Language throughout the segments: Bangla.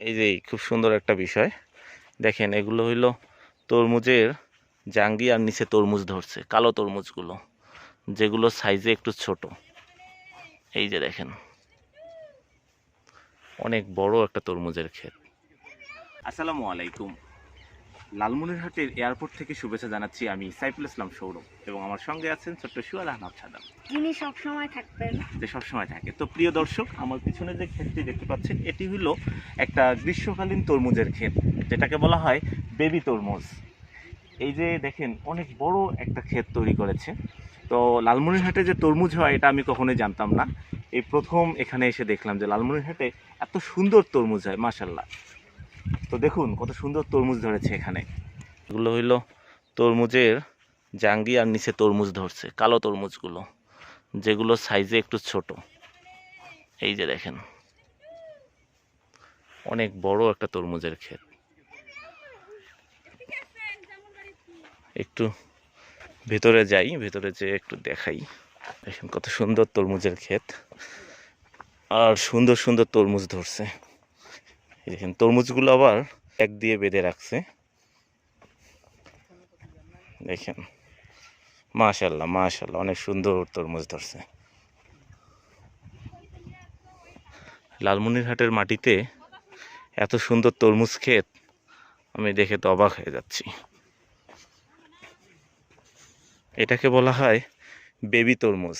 এই যে খুব সুন্দর একটা বিষয়। দেখেন, এগুলো হইল তরমুজের জাঙ্গি আর নিচে তরমুজ ধরছে, কালো তরমুজগুলো, যেগুলো সাইজে একটু ছোট। এই যে দেখেন, অনেক বড় একটা তরমুজের ক্ষেত। আসসালামু আলাইকুম। লালমনিরহাটের এয়ারপোর্ট থেকে শুভেচ্ছা জানাচ্ছি আমি সাইফুল ইসলাম সৌরভ এবং আমার সঙ্গে আছেন ছোট্ট সুয়াল আহনাব সাদাম। যিনি সবসময় থাকবেন। যে সবসময় থাকে। তো প্রিয় দর্শক আমার পিছনে যে ক্ষেতটি দেখতে পাচ্ছেন এটি হলো একটা গ্রীষ্মকালীন তরমুজের ক্ষেত যেটাকে বলা হয় বেবি তরমুজ। এই যে দেখেন অনেক বড় একটা ক্ষেত তৈরি করেছে। তো লালমনিরহাটে যে তরমুজ হয় এটা আমি কখনোই জানতাম না। এই প্রথম এখানে এসে দেখলাম যে লালমনিরহাটে এত সুন্দর তরমুজ হয় মাশাল্লাহ তো দেখুন কত সুন্দর তরমুজ ধরেছে এখানে। এগুলো হইল তরমুজের জাঙ্গি আর নিচে তরমুজ ধরছে, কালো তরমুজগুলো, যেগুলো সাইজে একটু ছোট। এই যে দেখেন, অনেক বড় একটা তরমুজের ক্ষেত। একটু ভেতরে যাই, ভেতরে যেয়ে একটু দেখাই। দেখেন কত সুন্দর তরমুজের ক্ষেত, আর সুন্দর সুন্দর তরমুজ ধরছে। দেখেন, তরমুজগুলো আবার এক দিয়ে বেঁধে রাখছে। দেখেন মাশাল্লাহ মাশাল্লাহ অনেক সুন্দর তরমুজ ধরছে। লালমনিরহাটের মাটিতে এত সুন্দর তরমুজ ক্ষেত, আমি দেখে তো অবাক হয়ে যাচ্ছি। এটাকে বলা হয় বেবি তরমুজ।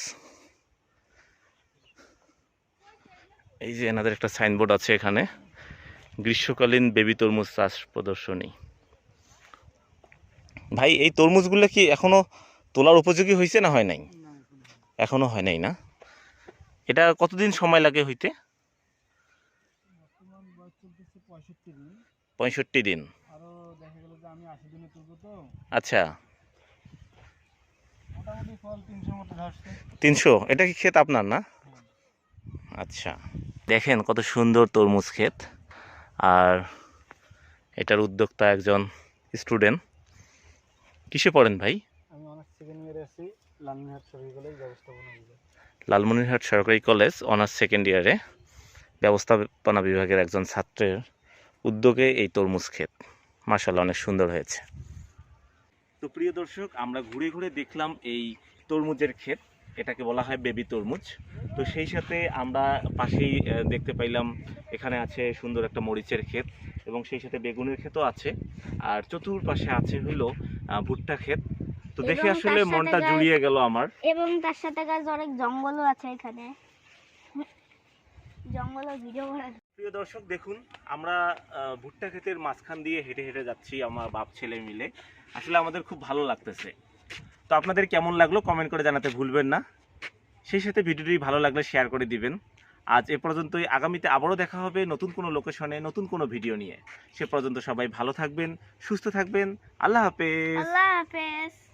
এই যে এনাদের একটা সাইনবোর্ড আছে এখানে। গ্রীষ্মকালীন বেবি তরমুজ চাষ প্রদর্শনী। ভাই এই তরমুজগুলো কি এখনও তোলার উপযোগী হয়েছে না হয় নাই? এখনও হয় নাই। না? এটা কতদিন সময় লাগে হইতে? বর্তমান বয়স চলতেছে পঁয়ষট্টি দিন। পঁয়ষট্টি দিন। আরও দেখা গেল যে আমি আশি দিনে তুলবো তো। আচ্ছা। মোটামুটি ফল তিনশো? এটা কি ক্ষেত আপনার না? আচ্ছা। দেখেন কত সুন্দর তরমুজ ক্ষেত। আর এটার উদ্যোক্তা একজন স্টুডেন্ট। কিসে পড়েন ভাই? আমি অনেক সেকেন্ড ইয়ারে আছি লালমিহাট সরকারি কলেজ ব্যবস্থাপনা বিভাগ। লালমনিরহাট সরকারি কলেজ অনার্স সেকেন্ড ইয়ারে ব্যবস্থাপনা বিভাগের একজন ছাত্রের উদ্যোগে এই তরমুজ ক্ষেত। মার্শাল্লাহ অনেক সুন্দর হয়েছে। তো প্রিয় দর্শক আমরা ঘুরে ঘুরে দেখলাম এই তরমুজের ক্ষেত। এটাকে বলা হয় বেবি তরমুজ। তো সেই সাথে আমরা পাশেই দেখতে পাইলাম এখানে আছে সুন্দর একটা মরিচের ক্ষেত এবং সেই সাথে বেগুনের ক্ষেতও আছে। আর চতুর্পাশে আছে হইল ভুট্টা ক্ষেত। তো দেখে আসলে মনটা জুড়িয়ে গেল আমার। এবং তার সাথে গাছ অনেক জঙ্গলও আছে এখানে। জঙ্গলও ভিডিও প্রিয় দর্শক দেখুন আমরা ভুট্টা ক্ষেতের মাঝখান দিয়ে হেঁটে হেঁটে যাচ্ছি আমার বাপ ছেলে মিলে। আসলে আমাদের খুব ভালো লাগতেছে। তো আপনাদের কেমন লাগল কমেন্ট করে জানাতে ভুলবেন না। সেই সাথে ভিডিওটি ভালো লাগলে শেয়ার করে দিবেন। আজ এ পর্যন্তই। আগামীতে আবারও দেখা হবে নতুন কোনো লোকেশনে নতুন কোনো ভিডিও নিয়ে। সে পর্যন্ত সবাই ভালো থাকবেন, সুস্থ থাকবেন। আল্লাহ হাফেজ। আল্লাহ হাফেজ।